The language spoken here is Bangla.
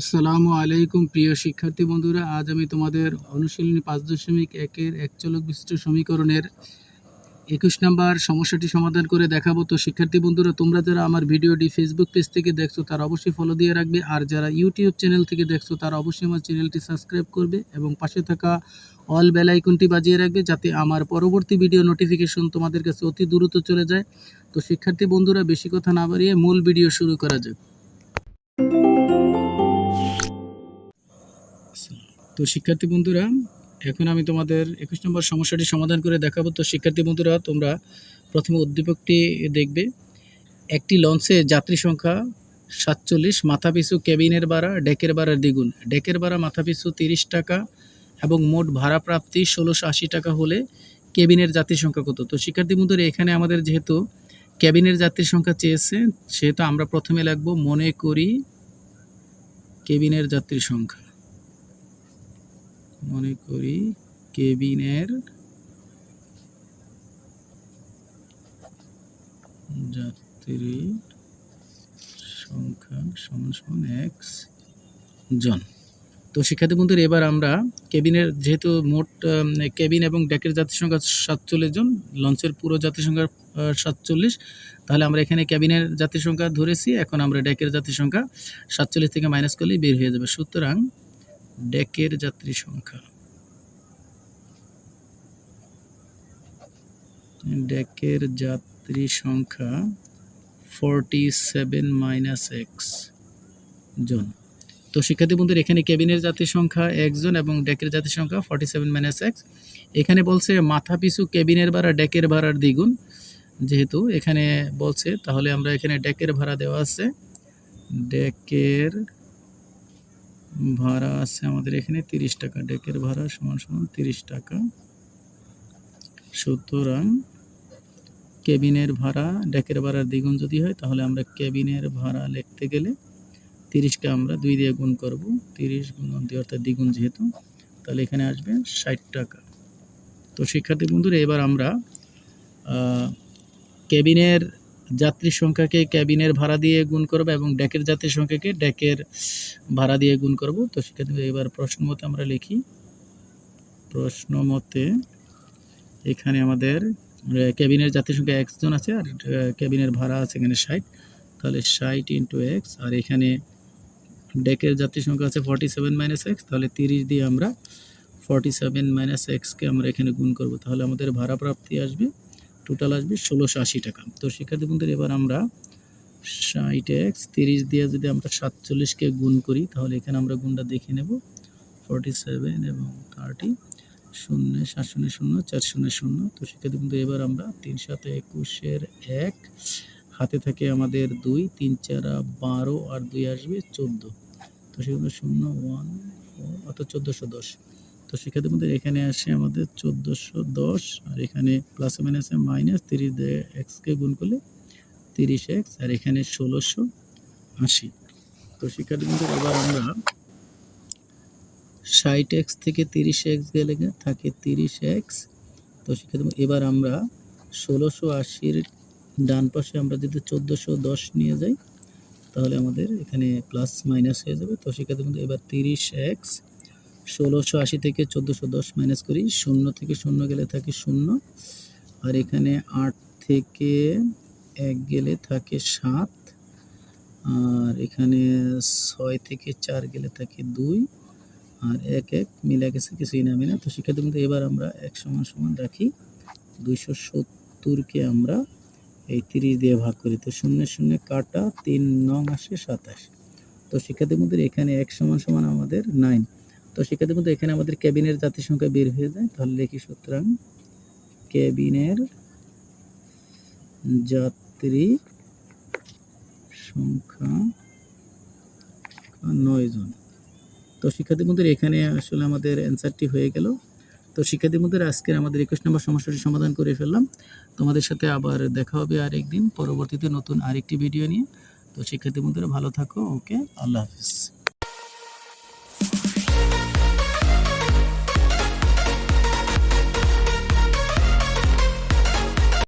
আসসালামু আলাইকুম, প্রিয় শিক্ষার্থী বন্ধুরা। আজ আমি তোমাদের অনুশীলনী পাঁচ দশমিক একের একচলক বিশিষ্ট সমীকরণের একুশ নাম্বার সমস্যাটি সমাধান করে দেখাবো। তো শিক্ষার্থী বন্ধুরা, তোমরা যারা আমার ভিডিওটি ফেসবুক পেজ থেকে দেখছ, তারা অবশ্যই ফলো দিয়ে রাখবে। আর যারা ইউটিউব চ্যানেল থেকে দেখছ, তারা অবশ্যই আমার চ্যানেলটি সাবস্ক্রাইব করবে এবং পাশে থাকা অল বেল আইকনটি বাজিয়ে রাখবে, যাতে আমার পরবর্তী ভিডিও নোটিফিকেশন তোমাদের কাছে অতি দ্রুত চলে যায়। তো শিক্ষার্থী বন্ধুরা, বেশি কথা না বাড়িয়ে মূল ভিডিও শুরু করা যাক। তো শিক্ষার্থী বন্ধুরা, এখন আমি তোমাদের একুশ নম্বর সমস্যাটি সমাধান করে দেখাবো। তো শিক্ষার্থী বন্ধুরা, তোমরা প্রথমে উদ্দীপকটি দেখবে। একটি লঞ্চে যাত্রী সংখ্যা সাতচল্লিশ, মাথাপিছু কেবিনের ভাড়া, ডেকের ভাড়ার দ্বিগুণ। ডেকের ভাড়া, মাথাপিছু তিরিশ টাকা এবং মোট ভাড়া প্রাপ্তি ষোলোশো আশি টাকা হলে কেবিনের যাত্রী সংখ্যা কত? তো শিক্ষার্থী বন্ধুরা, এখানে আমাদের যেহেতু কেবিনের যাত্রীর সংখ্যা চেয়েছে, সেহেতু আমরা প্রথমে লাগবো মনে করি কেবিনের যাত্রীর সংখ্যা। মনে করি কেবিনের যাত্রী সংখ্যা সমান সমান এক্স জন। তো শিক্ষার্থী বন্ধুরা, এবার আমরা কেবিনের যেহেতু মোট কেবিন এবং ডেকের যাত্রী সংখ্যা সাতচল্লিশ জন, লঞ্চের পুরো যাত্রী সংখ্যা সাতচল্লিশ, তাহলে আমরা এখানে কেবিনের যাত্রী সংখ্যা ধরেছি, এখন আমরা ডেকের যাত্রী সংখ্যা সাতচল্লিশ থেকে মাইনাস করলেই বের হয়ে যাবে। সুতরাং ডেকের যাত্রী সংখ্যা। ডেকের যাত্রী সংখ্যা ফর্টি সেভেন মাইনাস এক্স জন। তো শিক্ষার্থী বন্ধুর, এখানে কেবিনের যাত্রী সংখ্যা একজন এবং ডেকের যাত্রী সংখ্যা ফর্টি সেভেন মাইনাস এক্স এখানে বলছে মাথা পিছু কেবিনের ভাড়া, ডেকের ভাড়ার দ্বিগুণ। যেহেতু এখানে বলছে, তাহলে আমরা এখানে ডেকের ভাড়া দেওয়া আছে। ডেকের ভাড়া আছে আমাদের এখানে তিরিশ টাকা, ডেকের ভাড়া সমান সমান তিরিশ টাকা। সুতরাং কেবিনের ভাড়া, ডেকের ভাড়ার দ্বিগুণ যদি হয়, তাহলে আমরা কেবিনের ভাড়া লিখতে গেলে তিরিশকে আমরা দুই দিয়ে গুণ করব। তিরিশ গুণ দুই অর্থাৎ দ্বিগুণ যেহেতু, তাহলে এখানে আসবে ষাট টাকা। তো শিক্ষার্থী বন্ধুরা, এবার আমরা কেবিনের যাত্রীর সংখ্যাকে ক্যাবিনের ভাড়া দিয়ে গুণ করব এবং ডেকের যাত্রীর সংখ্যাকে ডেকের ভাড়া দিয়ে গুণ করব। তো শিক্ষার্থী এবার প্রশ্ন মতে আমরা লিখি। প্রশ্ন মতে এখানে আমাদের ক্যাবিনের যাত্রীর সংখ্যা এক্স জন আছে আর ক্যাবিনের ভাড়া আছে এখানে ষাট। তাহলে ষাট ইন্টু এক্স আর এখানে ডেকের যাত্রী সংখ্যা আছে ফর্টি সেভেন মাইনাস এক্স তাহলে তিরিশ দিয়ে আমরা ফর্টি সেভেন মাইনাস এক্সকে আমরা এখানে গুণ করব। তাহলে আমাদের ভাড়া প্রাপ্তি আসবে টোটাল আসবে ষোলোশো আশি টাকা। তো শিক্ষার্থী বন্ধুরা, এবার আমরা ষাট এক্স তিরিশ দিয়ে যদি আমরা সাতচল্লিশকে গুণ করি, তাহলে এখানে আমরা গুণটা দেখে নেব। ফর্টি সেভেন এবং থার্টি, শূন্য, সাত শূন্য শূন্য, চার শূন্য শূন্য। তো শিক্ষার্থী বন্ধু এবার আমরা তিন একুশের এক, হাতে থাকে আমাদের দুই, তিন, চারা, বারো, আর দুই আসবে চোদ্দ। তো সেখানে শূন্য, ওয়ান, ফোর, অর্থাৎ চোদ্দোশো দশ। তো শিক্ষার্থী বন্ধু এখানে আসে আমাদের চোদ্দোশো দশ, আর এখানে প্লাস মাইনাসে মাইনাস তিরিশ এক্সকে গুণ করলে তিরিশ এক্স আর এখানে ষোলোশো আশি। তো শিক্ষার্থী বন্ধু এবার আমরা ষাট এক্স থেকে তিরিশ এক্স গেলে থাকে তিরিশ এক্স তো সেক্ষেত্রে এবার আমরা ষোলোশো আশির ডান পাশে আমরা যদি চোদ্দোশো দশ নিয়ে যাই, তাহলে আমাদের এখানে প্লাস মাইনাস হয়ে যাবে। তো সেক্ষেত্রে বন্ধু এবার তিরিশ এক্স ষোলোশো আশি থেকে চোদ্দোশো দশ মাইনাস করি, শূন্য থেকে শূন্য গেলে থাকে শূন্য, আর এখানে আট থেকে এক গেলে থাকে সাত, আর এখানে ছয় থেকে চার গেলে থাকে দুই, আর এক এক মিলে গেছে কিছুই নামে না তো শিক্ষার্থী বন্ধু এবার আমরা এক সমান সমান রাখি, দুইশো সত্তরকে আমরা এই তিরিশ দিয়ে ভাগ করি। তো শূন্য শূন্য কাটা তিন নং আসে সাতাশ। তো শিক্ষার্থীর মধ্যে এখানে এক সমান সমান আমাদের নাইন তো শিক্ষার্থীর মধ্যে এখানে আমাদের ক্যাবিনের জাতি সংখ্যা বের হয়ে যায়। তাহলে লিখি সুতরাং ক্যাবিনের যাত্রী সংখ্যা নয় জন। তো শিক্ষার্থী বন্ধুরা, এখানে আসলে আমাদের অ্যান্সারটি হয়ে গেল। তো শিক্ষার্থী বন্ধুরা, আজকের আমাদের একুশ নম্বর সমস্যাটি সমাধান করে ফেললাম। তোমাদের সাথে আবার দেখা হবে আরেকদিন, পরবর্তীতে নতুন আরেকটি ভিডিও নিয়ে। তো শিক্ষার্থী বন্ধুরা, ভালো থাকো, ওকে? আল্লাহ হাফিজ।